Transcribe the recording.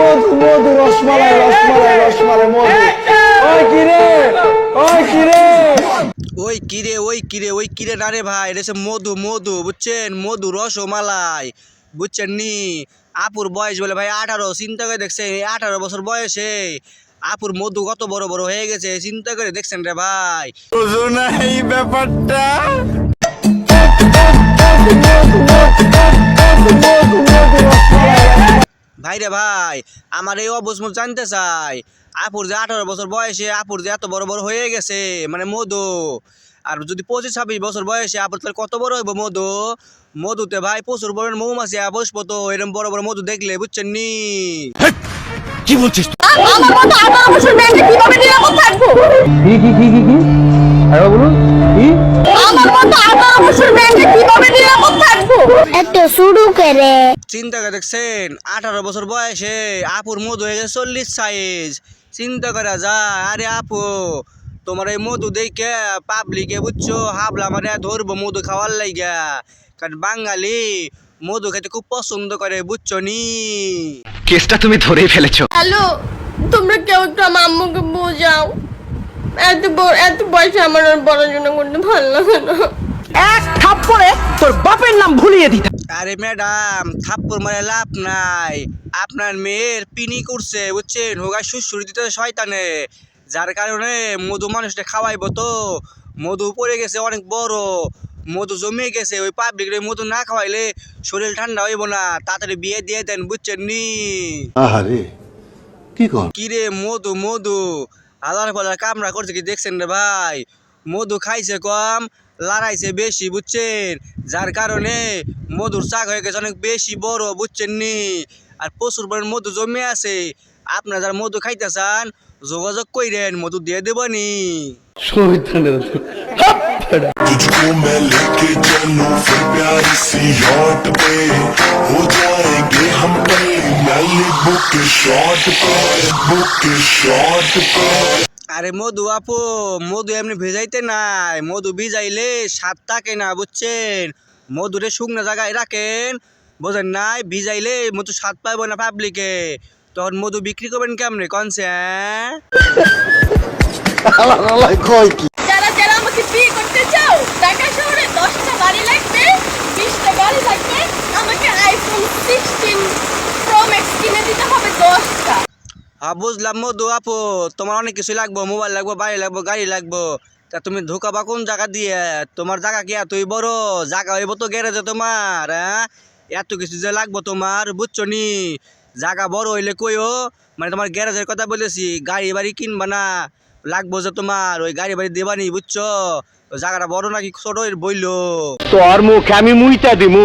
মধু মধু রসমালাই রসমালাই রসমালাই মধু ওই কিরে ওই কিরে ওই কিরে ওই কিরে ওই কিরে না রে ভাই এটা মধু মধু বুঝছেন মধু রসমালাই বুঝছেন নি আপুর বয়স বলে ভাই আঠারো চিন্তা করে দেখছেন আঠারো বছর বয়সে আপুর মধু কত বড় বড় হয়ে গেছে চিন্তা করে দেখছেন রে ভাই ভাই রে ভাই আমার এই অবস্থা জানতে চাই আপুর যে আঠারো বছর বয়সে আপুর যে এত বড় বড় হয়ে গেছে মানে মধু আর যদি পঁচিশ ছাব্বিশ বছর বয়সে আপুর তাহলে কত বড় হইব মধু মধুতে ভাই প্রচুর বড় মৌমাছি বসবো তো এরকম বড় বড় মধু দেখলে বুঝছেন নি আমার মতো আঠারো বছর মেয়েকে কীভাবে নিরাপদ থাকব কি কি কি কি কি আরে বলুন কি আমার মতো আঠারো বছর মেয়েকে কীভাবে নিরাপদ থাকব এত শুরু করে। চিন্তা করে দেখছেন আঠারো বছর বয়সে আপুর মধু হয়ে গেছে চল্লিশ সাইজ চিন্তা করা যায় আরে আপু তোমার এই মধু দেখে পাবলিকে বুঝছ হাবলা মানে ধরবো মধু খাওয়ার লাইগা। কারণ বাঙালি মধু খেতে খুব পছন্দ করে বুঝছ নি? কেসটা তুমি ধরেই ফেলেছো। হ্যালো তোমরা কেউ একটু আমার আম্মুকে বোঝাও। এত বড় এত বয়সে আমার আর পড়াশোনা করতে ভালো লাগে না এক থাপ্পড়ে তোর বাপের নাম ভুলিয়ে দিতে। আরে ম্যাডাম থাপ্পড় মারে লাভ নাই। আপনার মেয়ের পিনি করছে বুঝছেন? হোগা সুসুরি দিতে শয়তানে। যার কারণে মধু মানুষটা খাওয়াইবো তো। মধু পড়ে গেছে অনেক বড়। মধু জমে গেছে ওই পাবলিক মধু না খাওয়াইলে শরীর ঠান্ডা হইব না। তাড়াতাড়ি বিয়ে দিয়ে দেন বুঝছেন নি আহারে কি কর? কিরে মধু মধু? আলার পালার কামড়া করছে কি দেখছেন রে ভাই? মধু খাইছে কম লড়াইছে বেশি বুঝছেন যার কারণে মধুর চাক হয়ে গেছে অনেক বেশি বড় বুঝছেন নি আর প্রচুর পরিমাণ মধু জমে আছে আপনারা যারা মধু খাইতে চান যোগাযোগ কইরেন মধু দিয়ে দেবনি तुझको मैं लेके चलूं फिर प्यारी सी याट पे हो जाएंगे हम कल मैलिबू के शॉट पे बुक के शॉट पे আরে মধু আপু, মধু এমনি ভেজাইতে নাই, মধু ভিজাইলে স্বাদ থাকে না বুঝছেন? মধুরে শুকনো জায়গায় রাখেন, বোঝেন নাই? ভিজাইলে মধু স্বাদ পাইব না পাবলিকে তখন মধু বিক্রি করবেন কেমনে, কনসে হ্যাঁ কয় কি যারা যারা আমাকে বিয়ে করতে চাও ঢাকা শহরে দশটা বাড়ি লাগবে বিশটা গাড়ি লাগবে আমাকে আইফোন সিক্সটিন প্রো ম্যাক্স কিনে দিতে হবে দশটা হ্যাঁ বুঝলাম মধু আপু। তোমার অনেক কিছু লাগবো, মোবাইল লাগবো, বাড়ি লাগবো, গাড়ি লাগবো। তা তুমি ঢোকাবা কোন জায়গা দিয়ে? তোমার জায়গা কি এতই বড়? জায়গা হইব তো গ্যারেজে তোমার হ্যাঁ? এত কিছু যে লাগবো তোমার, বুঝছ নি? জায়গা বড় হইলে কইও মানে তোমার গ্যারেজের কথা বলেছি, গাড়ি বাড়ি কিনবা না। লাগবো যে তোমার, ওই গাড়ি বাড়ি দেবানি বুঝছ? জায়গাটা বড় নাকি ছোট বইলো? তোর মুখে আমি মুইটা দিমু।